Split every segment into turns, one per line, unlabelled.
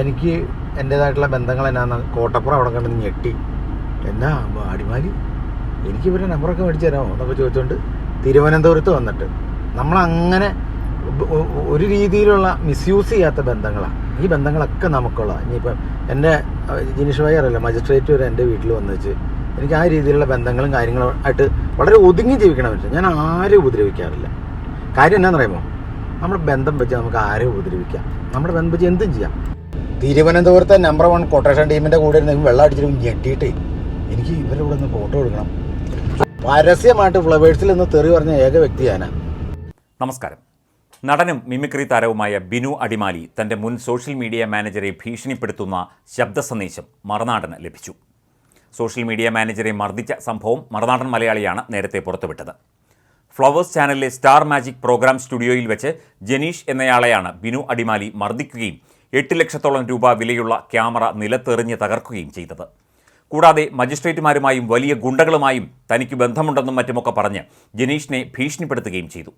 എനിക്ക് എന്റേതായിട്ടുള്ള ബന്ധങ്ങൾ എന്നാന്ന് കോട്ടപ്പുറം അവിടെ കണ്ടു ഞെട്ടി. എന്നാ അടിമാലി? എനിക്ക് ഇവരുടെ നമ്പറൊക്കെ മേടിച്ചു തരാമോ എന്നൊക്കെ ചോദിച്ചുകൊണ്ട് തിരുവനന്തപുരത്ത് വന്നിട്ട്. നമ്മളങ്ങനെ ഒരു രീതിയിലുള്ള മിസ്യൂസ് ചെയ്യാത്ത ബന്ധങ്ങളാണ് ഈ ബന്ധങ്ങളൊക്കെ നമുക്കുള്ള ഇനിയിപ്പം എന്റെ ജിനീഷ് ഭായി അറിയില്ല മജിസ്ട്രേറ്റ് വരെ എന്റെ വീട്ടിൽ വന്നു വെച്ച് എനിക്ക് ആ രീതിയിലുള്ള ബന്ധങ്ങളും കാര്യങ്ങളും ആയിട്ട് വളരെ ഒതുങ്ങി ജീവിക്കണം വെച്ചാൽ ഞാൻ ആരും ഉപദ്രവിക്കാറില്ല. കാര്യം എന്നാന്ന് പറയുമ്പോൾ നമ്മുടെ ബന്ധം വെച്ച് നമുക്ക് ആരെയും ഉപദ്രവിക്കാം. നമ്മുടെ ബന്ധം വെച്ച് എന്തും ചെയ്യാം. തിരുവനന്തപുരത്തെ നമ്പർ വൺ കൊട്ടേഷൻ ടീമിന്റെ കൂടെ ഇരുന്ന് വെള്ളം അടിച്ചിട്ട് ഞെട്ടിയിട്ട്. എനിക്ക് ഇവരുടെ കൂടെ ഒന്ന് ഫോട്ടോ എടുക്കണം. പരസ്യമായിട്ട് ഫ്ലവേഴ്സിൽ നിന്ന് തെറി പറഞ്ഞ ഏക വ്യക്തിയാണ്
നമസ്കാരം. നടനും മിമിക്രി താരവുമായ ബിനു അടിമാലി തന്റെ മുൻ സോഷ്യൽ മീഡിയ മാനേജറെ ഭീഷണിപ്പെടുത്തുന്ന ശബ്ദ സന്ദേശം മറുനാടന് ലഭിച്ചു. സോഷ്യൽ മീഡിയ മാനേജറെ മർദ്ദിച്ച സംഭവം മറുനാടൻ മലയാളിയാണ് നേരത്തെ പുറത്തുവിട്ടത്. ഫ്ലവേഴ്സ് ചാനലിലെ സ്റ്റാർ മാജിക് പ്രോഗ്രാം സ്റ്റുഡിയോയിൽ വെച്ച് ജനീഷ് എന്നയാളെയാണ് ബിനു അടിമാലി മർദ്ദിക്കുകയും എട്ട് ലക്ഷത്തോളം രൂപ വിലയുള്ള ക്യാമറ നിലത്തെറിഞ്ഞ് തകർക്കുകയും ചെയ്തത്. കൂടാതെ മജിസ്ട്രേറ്റുമാരുമായും വലിയ ഗുണ്ടകളുമായും തനിക്ക് ബന്ധമുണ്ടെന്നും മറ്റുമൊക്കെ പറഞ്ഞ് ജനീഷിനെ ഭീഷണിപ്പെടുത്തുകയും ചെയ്തു.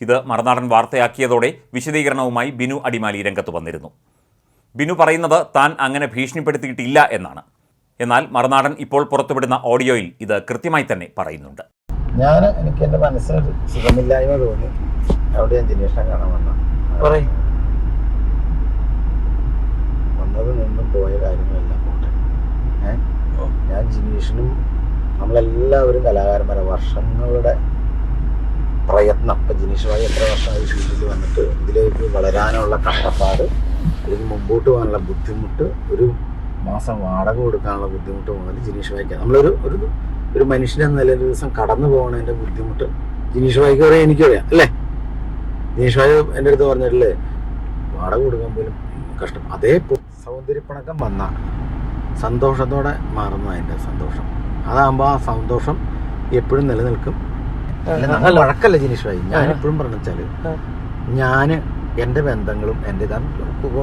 ഇത് മറുനാടൻ വാർത്തയാക്കിയതോടെ വിശദീകരണവുമായി ബിനു അടിമാലി രംഗത്ത് വന്നിരുന്നു. ബിനു പറയുന്നത് താൻ അങ്ങനെ ഭീഷണിപ്പെടുത്തിയിട്ടില്ല എന്നാണ്. എന്നാൽ മറുനാടൻ ഇപ്പോൾ പുറത്തുവിടുന്ന ഓഡിയോയിൽ ഇത് കൃത്യമായി തന്നെ പറയുന്നുണ്ട്.
ഞാൻ എനിക്ക് എന്റെ മനസ്സിൽ സുഖമില്ലായ്മ തോന്നി. അവിടെ ഞാൻ ജനീഷിനെ കാണാൻ വന്ന.
പറയ്.
വന്നത് നിന്നും പോയ കാര്യങ്ങളെല്ലാം പോട്ടെ ഏ? ഞാൻ ജിനീഷിനും നമ്മളെല്ലാവരും കലാകാരന്മാരെ വർഷങ്ങളുടെ പ്രയത്നം. ഇപ്പം ജിനീഷ് ഭായി എത്ര വർഷമായി ഫീൽഡിൽ വന്നിട്ട് ഇതിലേക്ക് വളരാനുള്ള കഷ്ടപ്പാട് ഇതിന് മുമ്പോട്ട് പോകാനുള്ള ബുദ്ധിമുട്ട് ഒരു മാസം വാടക കൊടുക്കാനുള്ള ബുദ്ധിമുട്ട് മുതൽ ജിനീഷ് വായിക്കാം നമ്മളൊരു ഒരു ഒരു മനുഷ്യനെന്ന നിലയിൽ ദിവസം കടന്നു പോകണതിന്റെ ബുദ്ധിമുട്ട് ജിനീഷ് വായിക്ക് അറിയാം എനിക്കറിയാം അല്ലേ? ജിനീഷ് ഭായി എന്റെ അടുത്ത് പറഞ്ഞിട്ടില്ലേ വാടക കൊടുക്കാൻ പോലും കഷ്ടം. അതേ സൗന്ദര്യപ്പണക്കം വന്ന സന്തോഷത്തോടെ മാറുന്നു അതിന്റെ സന്തോഷം. അതാകുമ്പോൾ ആ സന്തോഷം എപ്പോഴും നിലനിൽക്കും. വഴക്കല്ല ജിനീഷായി ഞാൻ എപ്പോഴും പറഞ്ഞു
വെച്ചാൽ.
ഞാൻ എന്റെ ബന്ധങ്ങളും എന്റെ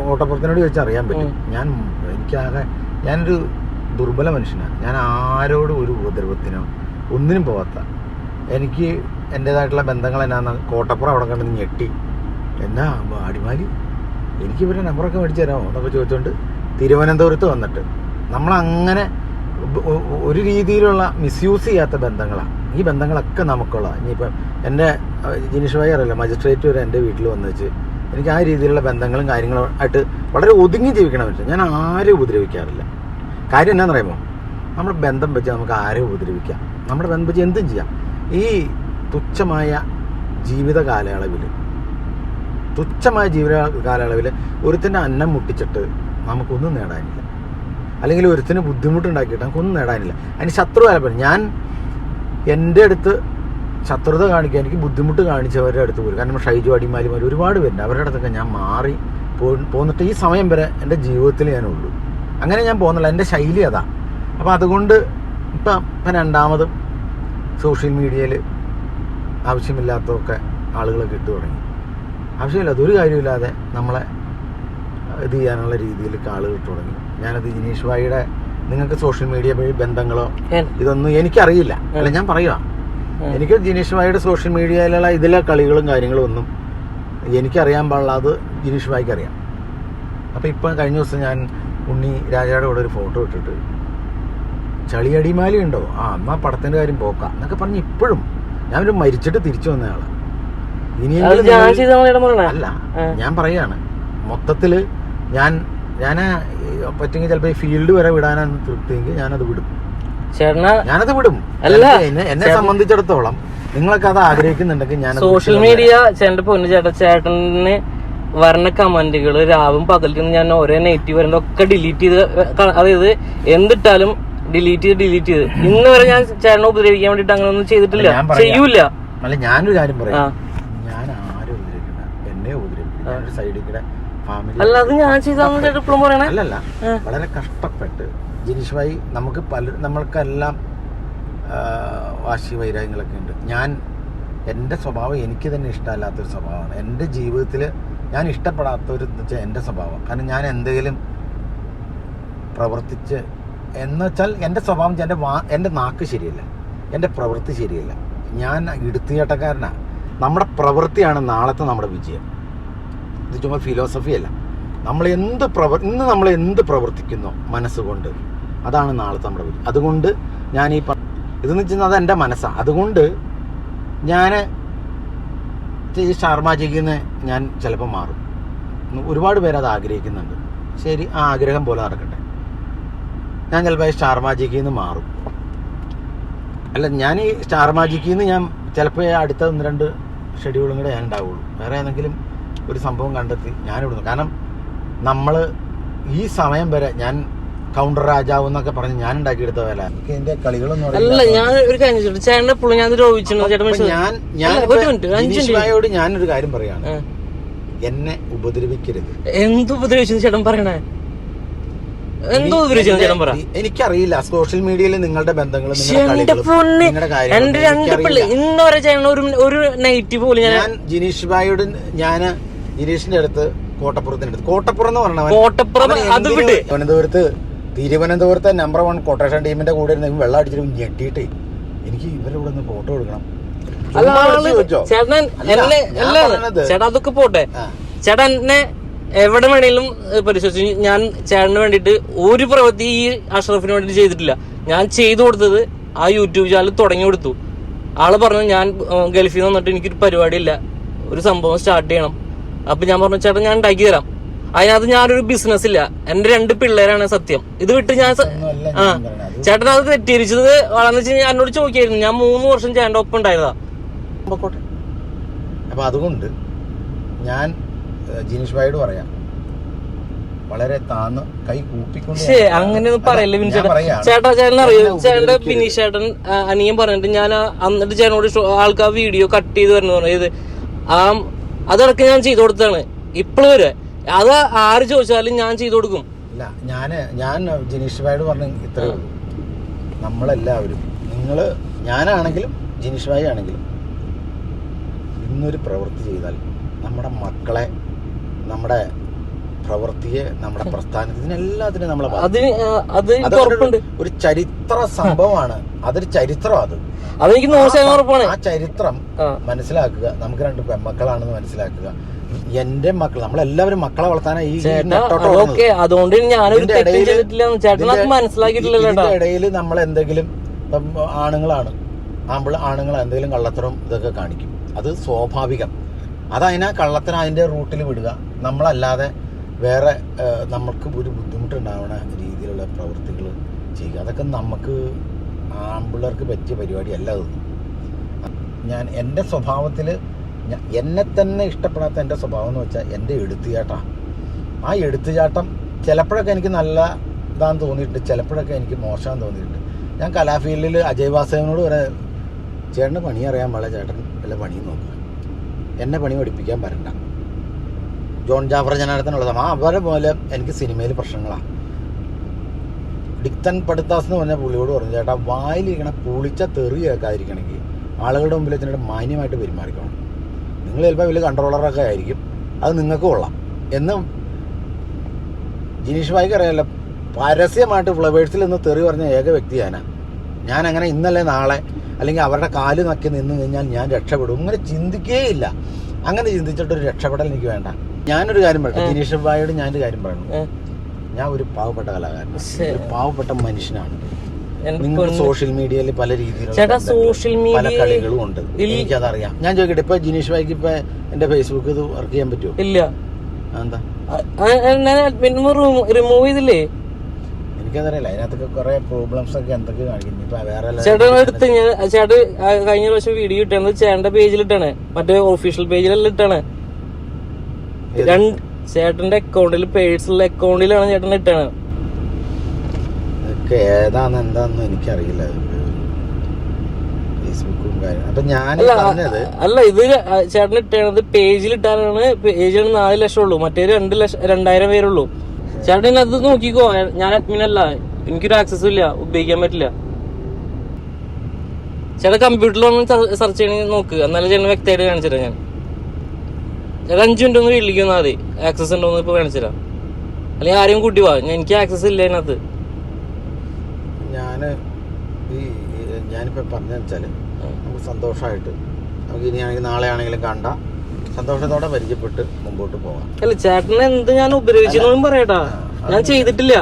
ഓട്ടപ്പുറത്തിനോട് ചോദിച്ചാൽ അറിയാൻ പറ്റും. ഞാൻ എനിക്കാകെ ഞാനൊരു ദുർബല മനുഷ്യനാണ് ഞാൻ ആരോടും ഒരു ഉപദ്രവത്തിനോ ഒന്നിനും പോവാത്ത. എനിക്ക് എന്റെതായിട്ടുള്ള ബന്ധങ്ങൾ എന്നാന്ന് കോട്ടപ്പുറം അവിടെ കണ്ടു ഞെട്ടി. എന്നാ അടിമാലി? എനിക്ക് ഇവരുടെ നമ്പറൊക്കെ മേടിച്ചു തരാമോ എന്നൊക്കെ ചോദിച്ചുകൊണ്ട് തിരുവനന്തപുരത്ത് വന്നിട്ട്. നമ്മളങ്ങനെ ഒരു രീതിയിലുള്ള മിസ്യൂസ് ചെയ്യാത്ത ബന്ധങ്ങളാണ് ഈ ബന്ധങ്ങളൊക്കെ നമുക്കുള്ള. ഇനിയിപ്പം എന്റെ ജിനീഷ് ഭായി അറിയില്ല മജിസ്ട്രേറ്റ് വരെ എന്റെ വീട്ടിൽ വന്ന് വെച്ച് എനിക്ക് ആ രീതിയിലുള്ള ബന്ധങ്ങളും കാര്യങ്ങളും ആയിട്ട് വളരെ ഒതുങ്ങി ജീവിക്കണം പറ്റും ഞാൻ ആരും ഉപദ്രവിക്കാറില്ല. കാര്യം എന്നാന്ന് പറയുമ്പോൾ നമ്മുടെ ബന്ധം വെച്ച് നമുക്ക് ആരെയും ഉപദ്രവിക്കാം. നമ്മുടെ ബന്ധം വെച്ച് എന്തും ചെയ്യാം. ഈ തുച്ഛമായ ജീവിത കാലയളവിൽ തുച്ഛമായ ജീവിത കാലയളവിൽ ഒരുത്തിന്റെ അന്നം മുട്ടിച്ചിട്ട് നമുക്കൊന്നും നേടാനില്ല. അല്ലെങ്കിൽ ഒരുത്തിന് ബുദ്ധിമുട്ടുണ്ടാക്കിയിട്ട് നമുക്കൊന്നും നേടാനില്ല. അതിന് ശത്രു കാലപ്പെടും ഞാൻ എന്റെ അടുത്ത് ശത്രുത കാണിക്കാൻ എനിക്ക് ബുദ്ധിമുട്ട് കാണിച്ചവരുടെ അടുത്ത് പോലും കാരണം ഷൈജു അടിമാലിമാർ ഒരുപാട് പേരുണ്ട്. അവരുടെ അടുത്തൊക്കെ ഞാൻ മാറി പോന്നിട്ട് ഈ സമയം വരെ എന്റെ ജീവിതത്തിൽ ഞാനുള്ളൂ. അങ്ങനെ ഞാൻ പോകുന്നില്ല എന്റെ ശൈലി അതാ. അപ്പോൾ അതുകൊണ്ട് ഇപ്പം ഇപ്പം രണ്ടാമതും സോഷ്യൽ മീഡിയയിൽ ആവശ്യമില്ലാത്തതൊക്കെ ആളുകളൊക്കെ ഇട്ട് തുടങ്ങി ആവശ്യമില്ലാത്ത ഒരു കാര്യമില്ലാതെ നമ്മളെ ഇത് ചെയ്യാനുള്ള രീതിയിൽ ആളുകൾ തുടങ്ങി. ഞാനത് ജിനീഷ് ഭായിയുടെ നിങ്ങൾക്ക് സോഷ്യൽ മീഡിയ വഴി ബന്ധങ്ങളോ. ഇതൊന്നും എനിക്കറിയില്ല. അല്ല ഞാൻ പറയുക എനിക്ക് ജിനീഷ് ഭായിയുടെ സോഷ്യൽ മീഡിയയിലുള്ള ഇതിലെ കളികളും കാര്യങ്ങളും ഒന്നും എനിക്കറിയാൻ പാടില്ല അത് ജിനീഷ് ഭായിക്ക് അറിയാം അപ്പം ഇപ്പം കഴിഞ്ഞ ദിവസം ഞാൻ ഉണ്ണി രാജയുടെ കൂടെ ഒരു ഫോട്ടോ ഇട്ടിട്ട് ചളിയടിമാലി ഉണ്ടോ? ആ അമ്മ പടത്തിന്റെ കാര്യം പോക്കാം എന്നൊക്കെ പറഞ്ഞ് ഇപ്പോഴും ഞാൻ ഒരു മരിച്ചിട്ട് തിരിച്ചു വന്നയാളാണ്
ചെയ്ത
അല്ല ഞാൻ പറയാണ്. മൊത്തത്തിൽ ഞാൻ ഞാൻ പറ്റുമെങ്കിൽ ചിലപ്പോ ഈ ഫീൽഡ് വരെ വിടാനാണ് തൃപ്തിയെങ്കിൽ ഞാനത് വിടും. ഞാനത് വിടും.
അല്ല.
എന്നെ സംബന്ധിച്ചിടത്തോളം നിങ്ങളൊക്കെ അത് ആഗ്രഹിക്കുന്നുണ്ടെങ്കിൽ ഞാൻ
സോഷ്യൽ മീഡിയ ചേട്ടന്റെ പൊന്നു ചേട്ടാ ചേട്ടന് വരണ കമന്റുകൾ രാവും പകലും ഞാൻ ഓരോ നെഗറ്റീവ് വരണ്ട ഒക്കെ ഡിലീറ്റ് ചെയ്ത് അതായത് എന്തിട്ടാലും ഡിലീറ്റ് ചെയ്ത് ഡിലീറ്റ് ചെയ്ത്. ഇന്ന് വരെ ഞാൻ ചേട്ടനെ ഉപദ്രവിക്കാൻ വേണ്ടിട്ട് അങ്ങനെ ഒന്നും ചെയ്തിട്ടില്ല ചെയ്യൂല.
അല്ല ഞാനൊരു കാര്യം പറയാം. എന്നെ ഉപദ്രവിക്കും ഞാനൊരു സൈഡിൽ കൂടെ ഫാമിലി
അല്ല അത് ഞാൻ ചെയ്താന്ന് പറയണേ?
അല്ലല്ല വളരെ കഷ്ടപ്പെട്ട്. ജിനീഷ് ഭായി നമുക്ക് പല നമ്മൾക്കെല്ലാം വാശി വൈരാഗ്യങ്ങളൊക്കെ ഉണ്ട്. ഞാൻ എന്റെ സ്വഭാവം എനിക്ക് തന്നെ ഇഷ്ടമല്ലാത്തൊരു സ്വഭാവമാണ്. എന്റെ ജീവിതത്തിൽ ഞാൻ ഇഷ്ടപ്പെടാത്തൊരു ഒരു വെച്ചാൽ എന്റെ സ്വഭാവം. കാരണം ഞാൻ എന്തെങ്കിലും പ്രവർത്തിച്ച് എന്ന് വെച്ചാൽ എന്റെ സ്വഭാവം എന്റെ വാ എന്റെ നാക്ക് ശരിയല്ല. എന്റെ പ്രവൃത്തി ശരിയല്ല. ഞാൻ എടുത്തുചേട്ടക്കാരനാണ് നമ്മുടെ പ്രവൃത്തിയാണ് നാളത്തെ നമ്മുടെ വിജയം. ഇത് ചുമ്മാ ഫിലോസഫി അല്ല. നമ്മൾ എന്ത് പ്രവർ ഇന്ന് നമ്മൾ എന്ത് പ്രവർത്തിക്കുന്നു മനസ്സുകൊണ്ട്? അതാണ് നാളത്തെ നമ്മുടെ വിധി. അതുകൊണ്ട് ഞാൻ ഈ ഇതെന്ന് വെച്ചാൽ അത് എന്റെ മനസ്സാണ് അതുകൊണ്ട് ഞാൻ ഈ ശർമാജിക്ക് ഞാൻ ചിലപ്പോൾ മാറും. ഒരുപാട് പേര് അത് ആഗ്രഹിക്കുന്നുണ്ട്. ശരി ആ ആഗ്രഹം പോലെ നടക്കട്ടെ. ഞാൻ ചിലപ്പോൾ ഈ സ്റ്റാർ നിന്ന് മാറും. അല്ല ഞാൻ ഈ സ്റ്റാർ മാജിക്കിൽ നിന്ന് ഞാൻ ചിലപ്പോൾ അടുത്ത ഒന്ന് രണ്ട് ഷെഡ്യൂളും കൂടെ ഞാൻ ഉണ്ടാവുള്ളൂ. വേറെ ഏതെങ്കിലും ഒരു സംഭവം കണ്ടെത്തി ഞാനിവിടുന്നു. കാരണം നമ്മൾ ഈ സമയം വരെ ഞാൻ കൗണ്ടർ രാജാവ് എന്നൊക്കെ പറഞ്ഞ് ഞാൻ ഉണ്ടാക്കിയെടുത്ത എനിക്ക് ഇതിന്റെ കളികളൊന്നും
അല്ല ഞാൻ ഒരു കാര്യം ഞാൻ
ഞാൻ ഞാൻ ഞാനൊരു കാര്യം പറയാണ്. എന്നെ ഉപദ്രവിക്കരുത്.
എന്ത് ഉപദ്രവിച്ചു ചേട്ടൻ പറയണേ? എന്തോ
എനിക്കറിയില്ല. സോഷ്യൽ മീഡിയയിൽ നിങ്ങളുടെ ബന്ധങ്ങൾ
എന്റെ എന്റെ രണ്ട് പിള്ളേ ഒരു ഒരു നൈറ്റ് പോലും ഞാൻ
ജിനീഷ് ഭായിയോട് ഞാൻ ജിനീഷിന്റെ അടുത്ത് കോട്ടപ്പുറത്തിന്റെ അടുത്ത്. കോട്ടപ്പുറം എന്ന് പറഞ്ഞവൻ
കോട്ടപ്പുറം അത് വിട്ട്
തിരുവനന്തപുരത്ത് തിരുവനന്തപുരത്തെ നമ്പർ വൺ കോട്ടേഷൻ ടീമിന്റെ കൂടെ ഇരുന്ന് വെള്ളം അടിച്ചിട്ട് ഞെട്ടിയിട്ട് എനിക്ക് ഇവരുടെ കൂടെ ഒന്ന് ഫോട്ടോ എടുക്കണം.
അല്ല ചേട്ടൻ
അല്ല,
അല്ല ചേട്ടാ അതൊക്കെ പോട്ടെ. ചേട്ടൻ എന്നെ എവിടെ വേണേലും പരിശോധിച്ചു ഞാൻ ചേട്ടന് വേണ്ടിട്ട് ഒരു പ്രവൃത്തി ഈ അഷ്റഫിന് വേണ്ടിയിട്ട് ചെയ്തിട്ടില്ല. ഞാൻ ചെയ്തു കൊടുത്തത് ആ യൂട്യൂബ് ചാനൽ തുടങ്ങി കൊടുത്തു. ആൾ പറഞ്ഞു ഞാൻ ഗൾഫിൽ നിന്ന് വന്നിട്ട് എനിക്കൊരു പരിപാടിയില്ല. ഒരു സംഭവം സ്റ്റാർട്ട് ചെയ്യണം. അപ്പൊ ഞാൻ പറഞ്ഞു ചേട്ടാ ഞാൻ ഉണ്ടാക്കി തരാം. അതിനകത്ത് ഞാനൊരു ബിസിനസ് ഇല്ല. എന്റെ രണ്ട് പിള്ളേരാണ് സത്യം. ഇത് വിട്ട് ഞാൻ ആ. ചേട്ടൻ അത് തെറ്റിദ്ധരിച്ചത് വളർന്നു വെച്ച് ഞാൻ എന്നോട് ചോദിക്കായിരുന്നു. ഞാൻ മൂന്ന് വർഷം ചേട്ടന്റെ ഒപ്പം ഉണ്ടായതാ.
പൊക്കോട്ടെ. അപ്പൊ അതുകൊണ്ട് ഞാൻ ജിനീഷ് ഭായിയോട് പറയാം. വളരെ താന്ന് കൈ കൂപ്പിക്കൊണ്ട്
അങ്ങനെയൊന്നും പറയല്ലേ
ഞാൻ ചേട്ടൻ
ചേട്ടാ ചേട്ടൻ അറിയോ? ചേട്ടന്റെ. ബിനീഷ് ചേട്ടൻ അനിയൻ പറഞ്ഞിട്ട് ഞാൻ അന്നിട്ട് എന്നിട്ട് ചേട്ടനോട് ആൾക്കാർ വീഡിയോ കട്ട് ചെയ്ത് വരുന്നത് ആ അതടക്കം ഞാൻ ചെയ്തു കൊടുത്താണ് ഇപ്പോഴും വരെ അത് ആര് ചോദിച്ചാലും ഞാൻ ചെയ്തു കൊടുക്കും.
ഇല്ല ഞാൻ ഞാൻ ജിനീഷ് ഭായോട് പറഞ്ഞു ഇത്രേ നമ്മളെല്ലാവരും നിങ്ങൾ ഞാനാണെങ്കിലും ജിനീഷ് ഭായി ആണെങ്കിലും ഇന്നൊരു പ്രവൃത്തി ചെയ്താൽ നമ്മുടെ മക്കളെ നമ്മുടെ പ്രവൃത്തിയെ നമ്മുടെ പ്രസ്ഥാനത്തിന് എല്ലാത്തിനും നമ്മളെ
അത്
ഒരു ചരിത്ര സംഭവമാണ്. അതൊരു ചരിത്രം അത്.
അതെനിക്ക് ഉറപ്പാണ്.
ആ ചരിത്രം മനസ്സിലാക്കുക. നമുക്ക് രണ്ട് പെൺമക്കളാണെന്ന് മനസ്സിലാക്കുക. എന്റെ മക്കൾ നമ്മളെല്ലാവരും മക്കളെ വളർത്താനായി ഈ
അതുകൊണ്ട് ഞാനൊരു മനസ്സിലാക്കിയിട്ടില്ല
ഇടയിൽ നമ്മൾ എന്തെങ്കിലും ആണുങ്ങളാണ്. ആമ്പിൾ ആണുങ്ങൾ എന്തെങ്കിലും കള്ളത്തരം ഇതൊക്കെ കാണിക്കും. അത് സ്വാഭാവികം. അതതിനാ കള്ളത്തരം അതിന്റെ റൂട്ടിൽ വിടുക. നമ്മളല്ലാതെ വേറെ നമുക്ക് ഒരു ബുദ്ധിമുട്ടുണ്ടാവുന്ന രീതിയിലുള്ള പ്രവൃത്തികൾ ചെയ്യുക. അതൊക്കെ നമുക്ക് ആമ്പിള്ളേർക്ക് പറ്റിയ പരിപാടിയല്ല അതൊന്നും ഞാൻ എന്റെ സ്വഭാവത്തിൽ എന്നെ തന്നെ ഇഷ്ടപ്പെടാത്ത എന്റെ സ്വഭാവം എന്ന് വെച്ചാൽ എന്റെ എടുത്തുചാട്ടമാണ് ആ എടുത്തുചാട്ടം ചിലപ്പോഴൊക്കെ എനിക്ക് നല്ല ഇതാന്ന് തോന്നിയിട്ടുണ്ട് ചിലപ്പോഴൊക്കെ എനിക്ക് മോശമാന്ന് തോന്നിയിട്ടുണ്ട്. ഞാൻ കലാഫീൽഡിൽ അജയ് വാസവനോട് വരെ ചേട്ടന് പണി അറിയാൻ പാടില്ല ചേട്ടൻ വല്ല പണിയും നോക്കുക എന്നെ പണി പഠിപ്പിക്കാൻ വരണ്ട ജോൺ ജാഫർ ജനാർദ്ദനുള്ളതും ആ അവരെ പോലെ എനിക്ക് സിനിമയിൽ പ്രശ്നങ്ങളാണ്. ഡിക്തൻ പടുത്താസ് എന്ന് പറഞ്ഞ പുള്ളിയോട് പറഞ്ഞു ചേട്ടാ വായിലിരിക്കണ പുളിച്ച തെറി കേൾക്കാതിരിക്കണമെങ്കിൽ ആളുകളുടെ മുമ്പിൽ എത്തിനായിട്ട് മാന്യമായിട്ട് പെരുമാറിക്കണം. നിങ്ങൾ ചിലപ്പോൾ വലിയ കൺട്രോളറൊക്കെ ആയിരിക്കും. അത് നിങ്ങൾക്ക് കൊള്ളാം. എന്നും ജിനീഷ് ഭായിക്ക് അറിയാമല്ലോ പരസ്യമായിട്ട് ഫ്ലവേഴ്സിൽ നിന്ന് തെറി പറഞ്ഞ ഏക വ്യക്തി ഞാനാണ് ഞാൻ അങ്ങനെ ഇന്നലെ നാളെ അല്ലെങ്കിൽ അവരുടെ കാൽ നക്കി നിന്ന് കഴിഞ്ഞാൽ ഞാൻ രക്ഷപ്പെടും. ഇങ്ങനെ ചിന്തിക്കേയില്ല. അങ്ങനെ ചിന്തിച്ചിട്ടൊരു രക്ഷപ്പെടൽ എനിക്ക് വേണ്ട. ഞാനൊരു കാര്യം പറയട്ടെ. ജിനീഷ് ഭായിയോട് ഞാനൊരു കാര്യം പറയണം. ഞാൻ ഒരു പാവപ്പെട്ട കലാകാരനാണ്. ഒരു പാവപ്പെട്ട മനുഷ്യനാണ്.
നിങ്ങൾ
സോഷ്യൽ മീഡിയയിൽ പല രീതിയിലുള്ള
സോഷ്യൽ
പല കളികളും ഉണ്ട്. എനിക്കതറിയാം. ഞാൻ ചോദിക്കട്ടെ ഇപ്പൊ ജിനീഷ് ഭായിക്ക് ഇപ്പൊ എന്റെ ഫേസ്ബുക്ക് ഇത് വർക്ക് ചെയ്യാൻ പറ്റുമോ
ഇല്ല.
എന്താ
റിമൂവ് ചെയ്തില്ലേ?
എനിക്കതറിയില്ല. അതിനകത്തൊക്കെ കുറെ പ്രോബ്ലംസ് ഒക്കെ എന്തൊക്കെ കാണിക്കുന്നു. ഇപ്പൊ വേറെ
ചേട്ടൻ എടുത്ത് ഞാൻ ചേട്ടൻ കഴിഞ്ഞ പ്രാവശ്യം വീഡിയോ ഇട്ടാണ് ചേട്ടന്റെ പേജിലിട്ടാണ് മറ്റേ ഒഫീഷ്യൽ പേജിലെല്ലാം ഇട്ടാണ്? രണ്ട് ചേട്ടന്റെ അക്കൗണ്ടിൽ പേഴ്സണൽ അക്കൗണ്ടിലാണ് ചേട്ടൻ ഇട്ടാണ്
ഇതൊക്കെ എന്താന്ന് എനിക്കറിയില്ല ഫേസ്ബുക്കും കാര്യം അപ്പൊ ഞാൻ
അല്ല
പറഞ്ഞത്
അല്ല ഇത് ചേട്ടൻ ഇട്ടത് പേജിൽ ഇട്ടാലാണ് പേജിൽ നാല് ലക്ഷം ഉള്ളൂ. മറ്റേ രണ്ട് ലക്ഷം രണ്ടായിരം പേരുള്ളൂ. ചേട്ടൻ അത് നോക്കിക്കോ. ഞാൻ അഡ്മിൻ അല്ല. എനിക്കൊരു ആക്സസും ഇല്ല. ഉപയോഗിക്കാൻ പറ്റില്ല. ചേട്ടൻ കമ്പ്യൂട്ടറിൽ ഒന്ന് സെർച്ച് ചെയ്യണമെങ്കിൽ നോക്ക്. എന്നാലും ചേട്ടൻ വ്യക്തമായിട്ട് കാണിച്ചിട്ടാണ് ഞാൻ. ചേട്ടൻ അഞ്ചു മിനിറ്റ് ഒന്ന് വീട്ടിലേക്ക് മതി. ആക്സസ് ഉണ്ടോ എന്ന് ഇപ്പൊ കാണിച്ചുതരാം അല്ലെങ്കിൽ ആരെയും കൂട്ടി ഞാൻ എനിക്ക് ആക്സസ് ഇല്ല അതിനകത്ത്.
ഞാൻ ഈ ഈ ഞാനിപ്പോ പറഞ്ഞ വെച്ചാൽ നമുക്ക് സന്തോഷമായിട്ട് നമുക്ക് ഇനി ആണെങ്കിൽ നാളെ ആണെങ്കിലും കണ്ട സന്തോഷത്തോടെ പരിചയപ്പെട്ട് മുമ്പോട്ട് പോകാം
അല്ല ചേട്ടനെ എന്ത് ഞാൻ ഉപദ്രവിച്ചെന്നും പറയട്ടാ. ഞാൻ ചെയ്തിട്ടില്ല.